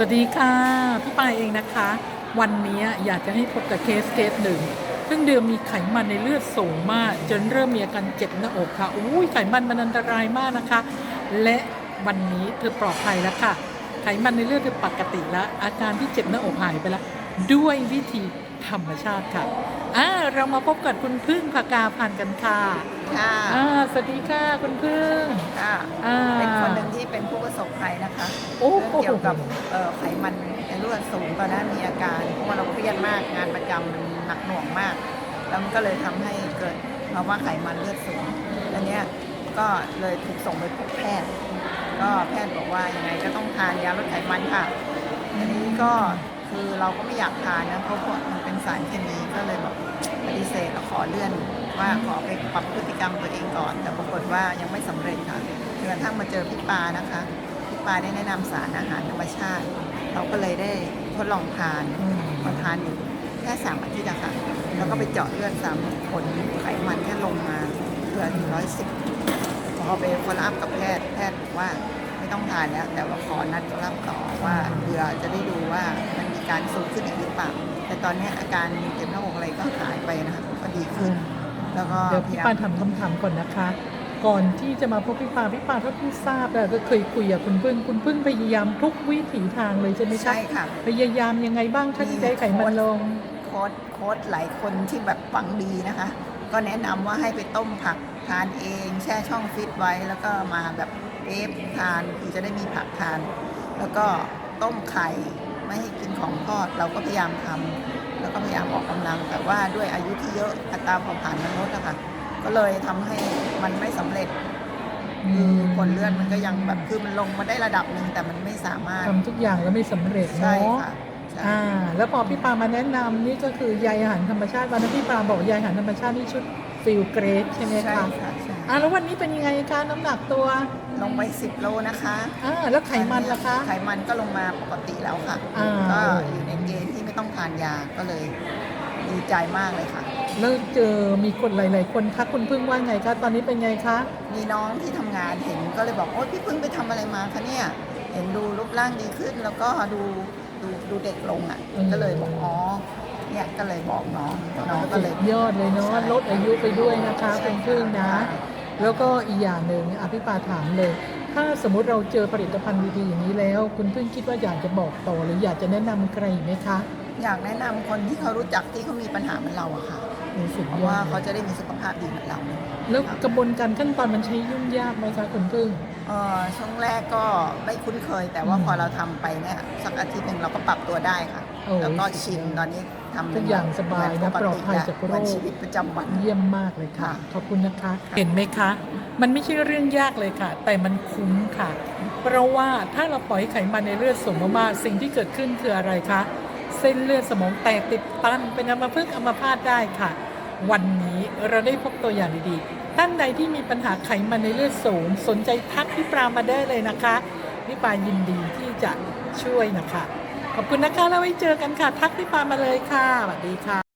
สวัสดีค่ะ พี่ปายเองนะคะ วันนี้อยากจะให้พบกับเคสเคสหนึ่งซึ่งเดิมมีไขมันในเลือดสูงมาก จนเริ่มมีอาการเจ็บหน้าอกค่ะอุ้ยไขมันมันอันตรายมากนะคะ และวันนี้เธอปลอดภัยแล้วค่ะ ไขมันในเลือดเธอปกติแล้ว อาการที่เจ็บหน้าอกหายไปแล้ว ด้วยวิธีธรรมชาติค่ะอ่าเรามาพบกับคุณพึ่งพากาพันธ์กันค่ะค่ะอ่าสวัสดีค่ะคุณพึ่งค่ะอ่าเป็นคนหนึ่งที่เป็นผู้ประสบภัยนะคะ โอ้เรื่องเกี่ยวกับเอ่อไขมันในเลือดสูงตอนนั้นมีอาการเพราะว่าเราเครียดมากงานประจำมันหนักหน่วงมาก แล้วมันก็เลยทำให้เกิดภาวะไขมันเลือดสูงอันเนี้ยก็เลยถูกส่งไปพบแพทย์ ก็แพทย์บอกว่ายังไงก็ต้องทานยาลดไขมันค่ะอันนี้ก็คือเราก็ไม่อยากทานนะเพราะว่ามันเป็นสารเคมีก็เลยแบบปฏิเสธแล้วขอเลื่อนว่าขอไปปรับพฤติกรรมตัวเองก่อน แต่ปรากฏว่ายังไม่สำเร็จค่ะจนกระทั่งมาเจอพี่ปานะคะ ปาได้แนะนำสารอาหารธรรมชาติ เราก็เลยได้ทดลองทานอืมมาทานอยู่แค่สามอาทิตย์อะค่ะ แล้วก็ไปเจาะเลือดซ้ำผลไขมันแค่ลงมาเกือบถึงร้อยสิบพอไปฟอลอัพกับแพทย์แพทย์บอกว่าไม่ต้องทานแล้ว แต่ว่าขอนัดฟอลอัพต่อว่าเพื่อจะได้ดูว่ามันมีการสูงขึ้นอีกหรือเปล่าแต่ตอนนี้อาการเจ็บหน้าอกอะไรก็หายไปนะคะก็ดีขึ้น แล้วก็เดี๋ยวพี่ปานถามคำถามก่อนนะคะ ก่อนที่จะมาพบพี่ปาพี่ปาเท่าที่ทราบอะก็เคยคุยกับคุณพึ่งคุณพึ่งพยายามทุกวิถีทางเลยใช่ไหมคะใช่ค่ะ พยายามยังไงบ้างคะที่จะให้ไขมันลง โค้ดโค้ดหลายคนที่แบบฟังดีนะคะ ก็แนะนำว่าให้ไปต้มผักทานเอง แช่ช่องฟิตไว้แล้วก็มาแบบเอฟทานคือจะได้มีผักทาน แล้วก็ต้มไข่ไม่ให้กินของทอดเราก็พยายามทำแล้วก็พยายามออกกำลังแต่ว่าด้วยอายุที่เยอะอัตราเผาผลาญมันลดอะค่ะ ก็เลยทำให้มันไม่สำเร็จคือผลเลือดมันก็ยังแบบคือมันลงมาได้ระดับหนึ่งแต่มันไม่สามารถทำทุกอย่างแล้วไม่สำเร็จใช่เนาะค่ะใช่อ่า แล้วพอพี่ปามาแนะนำนี่ก็คือใยอาหารธรรมชาติวันนั้นพี่ปาบอกใยอาหารธรรมชาตินี่ชุดฟิลเกรดใช่ไหมใช่คะค่ะใช่อ่าแล้ววันนี้เป็นยังไงคะน้ำหนักตัวลงไป10โลนะคะอ่าแล้วไขมันล่ะคะ ไขมันก็ลงมาปกติแล้วค่ะอ่าก็อยู่ในเกณฑ์ที่ไม่ต้องทานยาก็เลย ดีใจมากเลยค่ะ แล้วเจอมีคนหลาย ๆ คนทักคุณพึ่งว่าไงคะตอนนี้เป็นไงคะ มีน้องที่ทำงานเห็นก็เลยบอกโอ๊ยพี่เพิ่งไปทำอะไรมาคะเนี่ย เห็นดูรูปร่างดีขึ้น แล้วก็ดูดูดูเด็กลงอะ อืม ก็เลยบอกอ๋อเนี่ยก็เลยบอกน้องน้องก็สุเลย ดยอดเลยเนาะลดอายุไปด้วยนะคะใช่คุณพึ่งนะค่ะแล้วก็อีกอย่างหนึ่งอภิปาถามเลย ถ้าสมมุติเราเจอผลิตภัณฑ์ดีๆอย่างนี้แล้ว คุณพึ่งคิดว่าอยากจะบอกต่อหรืออยากจะแนะนำใครอีกไหมคะ อยากแนะนำคนที่เขารู้จักที่เขามีปัญหาเหมือนเราอะค่ะโอ้สุดเพราะยอว่าดเขาจะได้มีสุขภาพดีเหมือนเรา แล้วกระบวนการขั้นตอนมันใช้ยุ่งยากไหมคะคุณพึ่งเอ่อช่วงแรกก็ไม่คุ้นเคย แต่ว่าอืมพอเราทำไปเนี่ยสักอาทิตย์หนึ่งเราก็ปรับตัวได้ค่ะโอ้ยแล้วก็ชินตอนนี้ทำทุกอย่างสบายนะเหมืปลอดภัยจากโรคเหมือนชีวิตประจำวันเยี่ยมมากเลยค่ะค่ะ ขอบคุณนะคะ เห็นไหมคะ มันไม่ใช่เรื่องยากเลยค่ะ แต่มันคุ้มค่ะ เพราะว่าถ้าเราปล่อยให้ไขมันในเลือดสูงมากๆสิ่งที่เกิดขึ้นคืออะไรคะ เส้นเลือดสมองแตกติดตันเป็นอัมพฤกษ์อัมพาตได้ค่ะ วันนี้เราได้พบตัวอย่างดีๆ ท่านใดที่มีปัญหาไขมันในเลือดสูง สนใจทักพี่ปรามาได้เลยนะคะพี่ปายินดีที่จะช่วยนะคะ ขอบคุณนะคะแล้วไว้เจอกันค่ะ ทักพี่ปามาเลยค่ะสวัสดีค่ะ